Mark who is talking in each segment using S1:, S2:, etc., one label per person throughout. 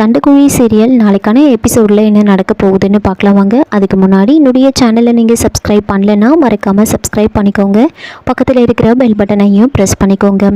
S1: சண்டைக்குழி serial நாளைக்கான எபிசோடில் என்ன நடக்க போகுதுன்னு பார்க்கலாம் வாங்க. அதுக்கு முன்னாடி என்னுடைய சேனலை நீங்கள் சப்ஸ்கிரைப் பண்ணலைன்னா மறக்காமல் சப்ஸ்கிரைப் பண்ணிக்கோங்க. பக்கத்தில் இருக்கிற பெல் பட்டனையும் ப்ரெஸ் பண்ணிக்கோங்க.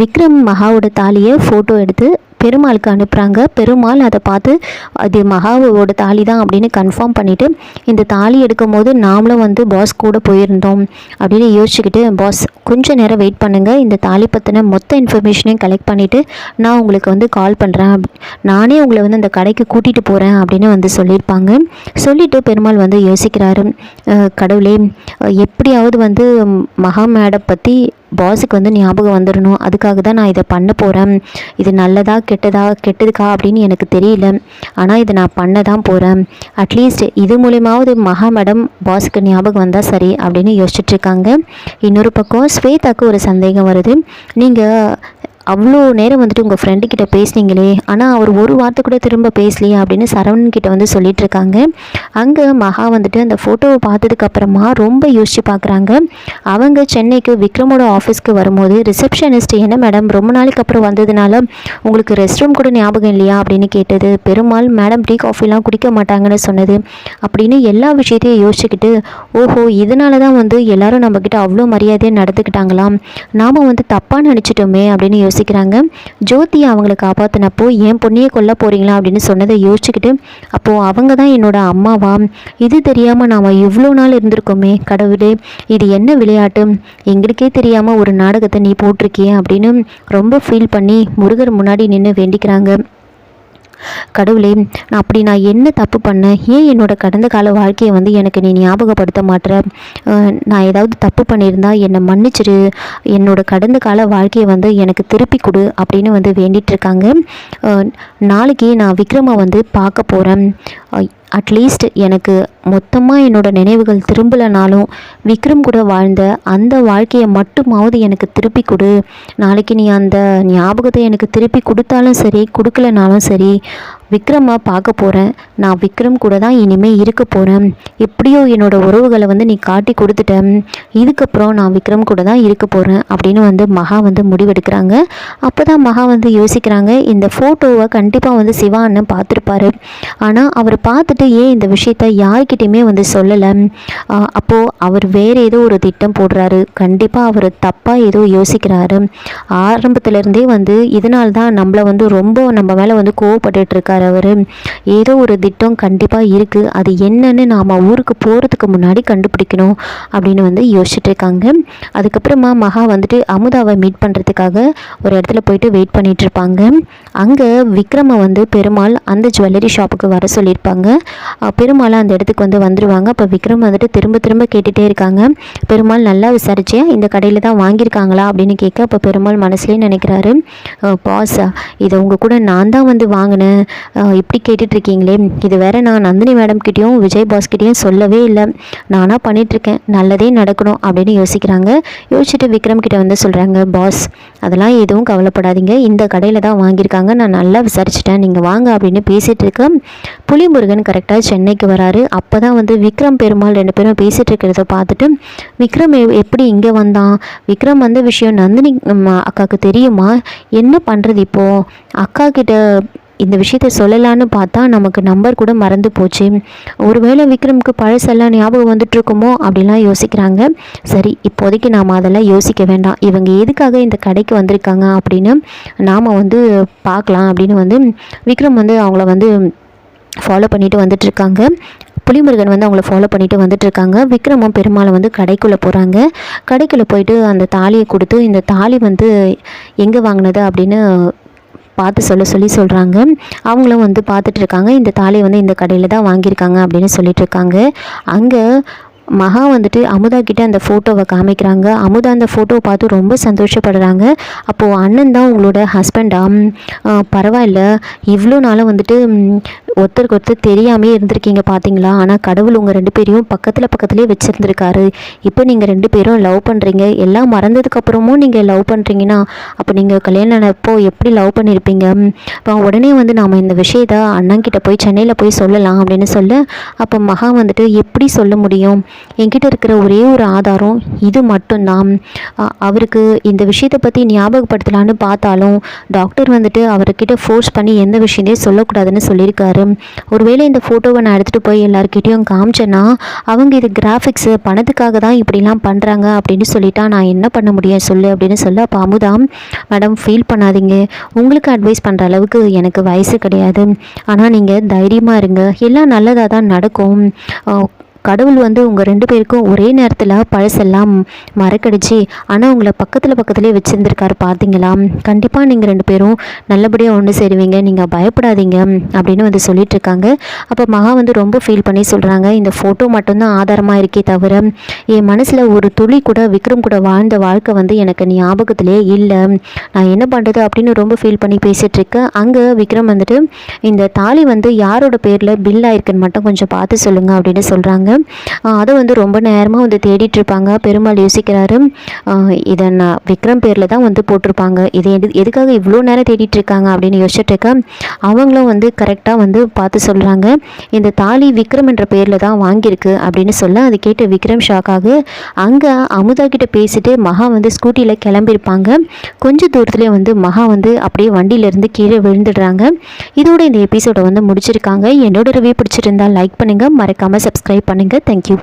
S1: விக்ரம் மகாவோட தாலியை ஃபோட்டோ எடுத்து பெருமாளுக்கு அனுப்புகிறாங்க பெருமாள் அதை பார்த்து அது மகாவோட தாலி தான் அப்படின்னு கன்ஃபார்ம் பண்ணிவிட்டு இந்த தாலி எடுக்கும் போது நாமளும் வந்து பாஸ் கூட போயிருந்தோம் அப்படின்னு யோசிச்சுக்கிட்டு பாஸ் கொஞ்சம் நேரம் வெயிட் பண்ணுங்கள் இந்த தாலி பற்றின மொத்த இன்ஃபர்மேஷனையும் கலெக்ட் பண்ணிவிட்டு நான் உங்களுக்கு வந்து கால் பண்ணுறேன் நானே உங்களை வந்து அந்த கடைக்கு கூட்டிகிட்டு போகிறேன் அப்படின்னு வந்து சொல்லியிருப்பாங்க. சொல்லிவிட்டு பெருமாள் வந்து யோசிக்கிறாரு. கடவுளே எப்படியாவது வந்து மகா மேடம் பற்றி பாஸுக்கு வந்து ஞாபகம் வந்துடணும் அதுக்காக தான் நான் இதை பண்ண போகிறேன் இது நல்லதா கெட்டதா கெட்டதுக்கா அப்படின்னு எனக்கு தெரியல. ஆனால் இதை நான் பண்ண தான் போகிறேன் அட்லீஸ்ட் இது மூலியமாவது மகா மேடம் பாஸுக்கு ஞாபகம் வந்தால் சரி அப்படின்னு யோசிச்சுட்ருக்காங்க இன்னொரு பக்கம் ஸ்வேதாக்கு ஒரு சந்தேகம் வருது. நீங்கள் அவ்வளோ நேரம் வந்துட்டு உங்கள் ஃப்ரெண்டு கிட்ட பேசுனீங்களே. ஆனால் அவர் ஒரு வார்த்தை கூட திரும்ப பேசலையே அப்படின்னு சரவணன் கிட்ட வந்து சொல்லிட்டு இருக்காங்க. அங்கே மகா வந்துட்டு அந்த ஃபோட்டோவை பார்த்ததுக்கப்புறமா ரொம்ப யோசிச்சு பார்க்குறாங்க அவங்க சென்னைக்கு விக்ரமோட ஆஃபீஸ்க்கு வரும்போது ரிசப்ஷனிஸ்ட் என்ன மேடம் ரொம்ப நாளைக்கு அப்புறம் வந்ததுனால உங்களுக்கு ரெஸ்ட் ரூம் கூட ஞாபகம் இல்லையா அப்படின்னு கேட்டது. பெருமாள் மேடம் டீ காஃபிலாம் குடிக்க மாட்டாங்கன்னு சொன்னது. அப்படின்னு எல்லா விஷயத்தையும் யோசிச்சுக்கிட்டு ஓஹோ இதனால தான் வந்து எல்லாரும் நம்மக்கிட்ட அவ்வளோ மரியாதையாக நடந்துக்கிட்டாங்களாம். நாம் வந்து தப்பாக நினச்சிட்டோமே அப்படின்னு யோசிக்கிறாங்க ஜோதி அவங்கள காப்பாற்றினப்போ என் பொண்ணையே கொல்ல போகிறீங்களா அப்படின்னு சொன்னதை யோசிச்சுக்கிட்டு அப்போது அவங்க தான் என்னோட அம்மாவா? இது தெரியாமல் நாம் இவ்வளோ நாள் இருந்திருக்கோமே கடவுளே இது என்ன விளையாட்டு? எங்களுக்கே தெரியாமல் ஒரு நாடகத்தை நீ போட்டிருக்கியே அப்படின்னு ரொம்ப ஃபீல் பண்ணி முருகர் முன்னாடி நின்று வேண்டிக்கிறாங்க. கடவுளே நான் அப்படி நான் என்ன தப்பு பண்ணேன்? ஏன் என்னோட கடந்த கால வாழ்க்கையை வந்து எனக்கு நீ ஞாபகப்படுத்த மாட்ற? நான் ஏதாவது தப்பு பண்ணியிருந்தா என்னை மன்னிச்சிரு. என்னோட கடந்த கால வாழ்க்கையை வந்து எனக்கு திருப்பி கொடு அப்படின்னு வந்து வேண்டிகிட்ருக்காங்க நாளைக்கு நான் விக்ரமை வந்து பார்க்க போகிறேன் அட்லீஸ்ட் எனக்கு மொத்தமாக என்னோட நினைவுகள் திரும்பலனாலும் விக்ரம் கூட வாழ்ந்த அந்த வாழ்க்கையை மட்டுமாவது எனக்கு திருப்பி கொடு. நாளைக்கு நீ அந்த ஞாபகத்தை எனக்கு திருப்பி கொடுத்தாலும் சரி கொடுக்கலனாலும் சரி விக்ரமாக பார்க்க போகிறேன் நான் விக்ரம் கூட தான் இனிமேல் இருக்க போகிறேன் எப்படியோ என்னோடய உறவுகளை வந்து நீ காட்டி கொடுத்துட்டேன். இதுக்கப்புறம் நான் விக்ரம் கூட தான் இருக்க போகிறேன் அப்படின்னு வந்து மகா வந்து முடிவெடுக்கிறாங்க. அப்போ தான் மகா வந்து யோசிக்கிறாங்க இந்த ஃபோட்டோவை கண்டிப்பாக வந்து சிவா அண்ணன் பார்த்துருப்பாரு. ஆனால் அவர் பார்த்துட்டு ஏன் இந்த விஷயத்த யார்கிட்டையுமே வந்து சொல்லலை? அப்போது அவர் வேறு ஏதோ ஒரு திட்டம் போடுறாரு. கண்டிப்பாக அவர் தப்பாக ஏதோ யோசிக்கிறாரு. ஆரம்பத்துலேருந்தே வந்து இதனால்தான் நம்மளை வந்து ரொம்ப நம்ம மேலே வந்து கோவப்பட்டுட்டு இருக்காரு அவர். ஏதோ ஒரு திட்டம் கண்டிப்பாக இருக்குது அது என்னன்னு நாம் ஊருக்கு போகிறதுக்கு முன்னாடி கண்டுபிடிக்கணும் அப்படின்னு வந்து யோசிச்சுட்டு இருக்காங்க. அதுக்கப்புறமா மகா வந்துட்டு அமுதாவை மீட் பண்ணுறதுக்காக ஒரு இடத்துல போயிட்டு வெயிட் பண்ணிகிட்டு இருப்பாங்க. அங்கே விக்ரமை வந்து பெருமாள் அந்த ஜுவல்லரி ஷாப்புக்கு வர சொல்லியிருப்பாங்க. பெருமாள் அந்த இடத்துக்கு வந்து வந்துடுவாங்க அப்போ விக்ரம் வந்துட்டு திரும்ப திரும்ப கேட்டுகிட்டே இருக்காங்க. பெருமாள் நல்லா விசாரிச்சே இந்த கடையில் தான் வாங்கியிருக்காங்களா? அப்படின்னு கேட்க அப்போ பெருமாள் மனசுலேயே நினைக்கிறாரு. பாஸ் இதை உங்கள் கூட நான் தான் வந்து வாங்கினேன். இப்படி கேட்டுட்ருக்கீங்களே. இது வேற நான் நந்தினி மேடம்கிட்டையும் விஜய் பாஸ்கிட்டையும் சொல்லவே இல்லை. நானாக பண்ணிகிட்ருக்கேன் நல்லதே நடக்கணும் அப்படின்னு யோசிக்கிறாங்க. யோசிச்சுட்டு விக்ரம் கிட்ட வந்து சொல்கிறாங்க பாஸ் அதெல்லாம் எதுவும் கவலைப்படாதீங்க. இந்த கடையில் தான் வாங்கியிருக்காங்க. நான் நல்லா விசாரிச்சிட்டேன். நீங்கள் வாங்க அப்படின்னு பேசிகிட்டு இருக்க புலிமுருகன் கரெக்டாக சென்னைக்கு வராரு. அப்போ தான் வந்து விக்ரம் பெருமாள் ரெண்டு பேரும் பேசிகிட்டு இருக்கிறத பார்த்துட்டு விக்ரம் எப்படி இங்கே வந்தான்? விக்ரம் வந்த விஷயம் நந்தினி அக்காவுக்கு தெரியுமா? என்ன பண்ணுறது இப்போது அக்கா கிட்ட இந்த விஷயத்த சொல்லலான்னு பார்த்தா நமக்கு நம்பர் கூட மறந்து போச்சு. ஒருவேளை விக்ரமுக்கு பழசெல்லாம் ஞாபகம் வந்துட்டு இருக்குமோ அப்படிலாம் யோசிக்கிறாங்க. சரி இப்போதைக்கு நாம் அதெல்லாம் யோசிக்க வேண்டாம். இவங்க எதுக்காக இந்த கடைக்கு வந்திருக்காங்க அப்படின்னு நாம் வந்து பார்க்கலாம் அப்படின்னு வந்து விக்ரம் வந்து அவங்கள வந்து ஃபாலோ பண்ணிட்டு வந்துட்டுருக்காங்க. புலிமுருகன் வந்து அவங்கள ஃபாலோ பண்ணிட்டு வந்துட்டு இருக்காங்க விக்ரமும் பெருமாளை வந்து கடைக்குள்ளே போகிறாங்க கடைக்குள்ளே போயிட்டு அந்த தாலியை கொடுத்து இந்த தாலி வந்து எங்கே வாங்கினது அப்படின்னு பார்த்து சொல்ல சொல்லி சொல்கிறாங்க அவங்களும் வந்து பார்த்துட்ருக்காங்க இந்த தாலியை வந்து இந்த கடையில் தான் வாங்கியிருக்காங்க அப்படின்னு சொல்லிட்டு இருக்காங்க. அங்கே மகா வந்துட்டு அமுதா கிட்டே அந்த ஃபோட்டோவை காமிக்கிறாங்க. அமுதா அந்த ஃபோட்டோவை பார்த்து ரொம்ப சந்தோஷப்படுறாங்க. அப்போது அண்ணன் தான் உங்களோட ஹஸ்பண்டா பரவாயில்ல. இவ்வளோ நாளாக வந்துட்டு ஒருத்தருக்கு ஒருத்தர் தெரியாமே இருந்திருக்கீங்க பார்த்தீங்களா ஆனால் கடவுள் உங்கள் ரெண்டு பேரையும் பக்கத்தில் பக்கத்துலேயே வச்சுருந்துருக்காரு. இப்போ நீங்கள் ரெண்டு பேரும் லவ் பண்ணுறீங்க எல்லாம் மறந்ததுக்கப்புறமும் நீங்கள் லவ் பண்ணுறீங்கன்னா அப்போ நீங்கள் கல்யாணம் ஆனப்போ எப்படி லவ் பண்ணியிருப்பீங்க இப்போ உடனே வந்து நாம் இந்த விஷயத்த அண்ணன்கிட்ட போய் சென்னையில் போய் சொல்லலாம் அப்படின்னு சொல்ல அப்போ மகா வந்துட்டு எப்படி சொல்ல முடியும்? என்கிட்ட இருக்கிற ஒரே ஒரு ஆதாரம் இது மட்டும்தான். அவருக்கு இந்த விஷயத்தை பற்றி ஞாபகப்படுத்தலான்னு பார்த்தாலும் டாக்டர் வந்துட்டு அவர்கிட்ட ஃபோர்ஸ் பண்ணி எந்த விஷயத்தையும் சொல்லக்கூடாதுன்னு சொல்லியிருக்காரு. ஒருவேளை இந்த ஃபோட்டோவை நான் எடுத்துகிட்டு போய் எல்லாருக்கிட்டேயும் காமிச்சேன்னா அவங்க இது கிராஃபிக்ஸு பணத்துக்காக தான் இப்படிலாம் பண்ணுறாங்க அப்படின்னு சொல்லிட்டா நான் என்ன பண்ண முடியும் சொல்லு அப்படின்னு சொல்ல அப்போ அமுதா மேடம் ஃபீல் பண்ணாதீங்க. உங்களுக்கு அட்வைஸ் பண்ணுற அளவுக்கு எனக்கு வயசு கிடையாது. ஆனால் நீங்கள் தைரியமாக இருங்க. எல்லாம் நல்லதாக தான் நடக்கும். கடவுள் வந்து உங்கள் ரெண்டு பேருக்கும் ஒரே நேரத்தில் பழசெல்லாம் மறக்கடிச்சு ஆனால் உங்களை பக்கத்தில் பக்கத்துலேயே வச்சுருந்துருக்காரு பார்த்தீங்களா கண்டிப்பாக நீங்கள் ரெண்டு பேரும் நல்லபடியாக ஒன்று சேருவீங்க நீங்கள் பயப்படாதீங்க அப்படின்னு வந்து சொல்லிட்டு இருக்காங்க அப்போ மகா வந்து ரொம்ப ஃபீல் பண்ணி சொல்கிறாங்க இந்த ஃபோட்டோ மட்டும்தான் ஆதாரமாக இருக்கே தவிர என் மனசில் ஒரு துளி கூட விக்ரம் கூட வாழ்ந்த வாழ்க்கை வந்து எனக்கு ஞாபகத்திலே இல்லை. நான் என்ன பண்ணுறது அப்படின்னு ரொம்ப ஃபீல் பண்ணி பேசிகிட்டு இருக்கேன் அங்கே விக்ரம் வந்துட்டு இந்த தாலி வந்து யாரோட பேரில் பில் ஆயிருக்குன்னு மட்டும் கொஞ்சம் பார்த்து சொல்லுங்கள் அப்படின்னு சொல்கிறாங்க அதை வந்து ரொம்ப நேரமாக வந்து தேடிட்டு இருப்பாங்க பெருமாள் யோசிக்கிறாரு. இதை நான் விக்ரம் பேரில் தான் வந்து போட்டிருப்பாங்க. இதை எது எதுக்காக இவ்வளோ நேரம் தேடிட்டு இருக்காங்க அப்படின்னு யோசிச்சுட்டு இருக்க அவங்களும் வந்து கரெக்டாக வந்து பார்த்து சொல்கிறாங்க இந்த தாலி விக்ரம் என்ற பேரில் தான் வாங்கியிருக்கு அப்படின்னு சொல்ல அதை கேட்டு விக்ரம் ஷாக் அங்கே அமுதா கிட்ட பேசிட்டு மகா வந்து ஸ்கூட்டியில் கிளம்பியிருப்பாங்க. கொஞ்ச தூரத்துலேயே வந்து மகா வந்து அப்படியே வண்டியிலேருந்து கீழே விழுந்துடுறாங்க. இதோட இந்த எபிசோடை வந்து முடிச்சிருக்காங்க. என்னோட ரிவ்யூ பிடிச்சிருந்தா லைக் பண்ணுங்கள் மறக்காமல் சப்ஸ்கிரைப் பண்ணுங்கள் தேங்க்யூ